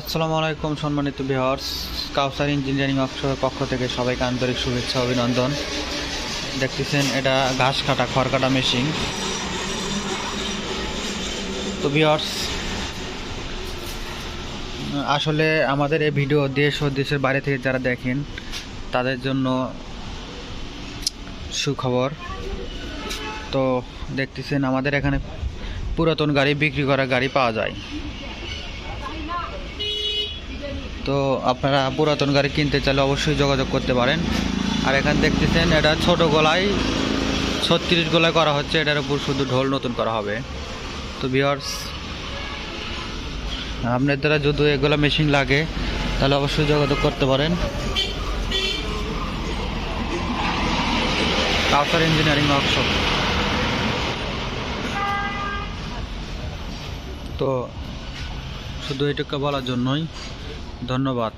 আসসালামু আলাইকুম, সম্মানিত বিহার্স কাউসার ইঞ্জিনিয়ারিং অফিসের পক্ষ থেকে সবাইকে আন্তরিক শুভেচ্ছা, অভিনন্দন। দেখতেছেন, এটা ঘাস কাটা খড় কাটা মেশিন তো বিহার্স আসলে আমাদের এই ভিডিও দেশ ও দেশের বাইরে থেকে যারা দেখেন, তাদের জন্য সুখবর। তো দেখতেছেন, আমাদের এখানে পুরাতন গাড়ি বিক্রি করা গাড়ি পাওয়া যায়। তো আপনারা পুরাতন গাড়ি কিনতে চাইলে অবশ্যই যোগাযোগ করতে পারেন। আর এখানে দেখতেছেন, এটা ছোট গলায়, ছত্রিশ গলায় করা হচ্ছে। এটার উপর শুধু ঢোল নতুন করা হবে। তো বিয়ার্স আপনার দ্বারা যদি এগুলো মেশিন লাগে, তাহলে অবশ্যই যোগাযোগ করতে পারেন। কাউসার ইঞ্জিনিয়ারিং ওয়ার্কশপ তো শুধু এটুকু বলার জন্যই ধন্যবাদ।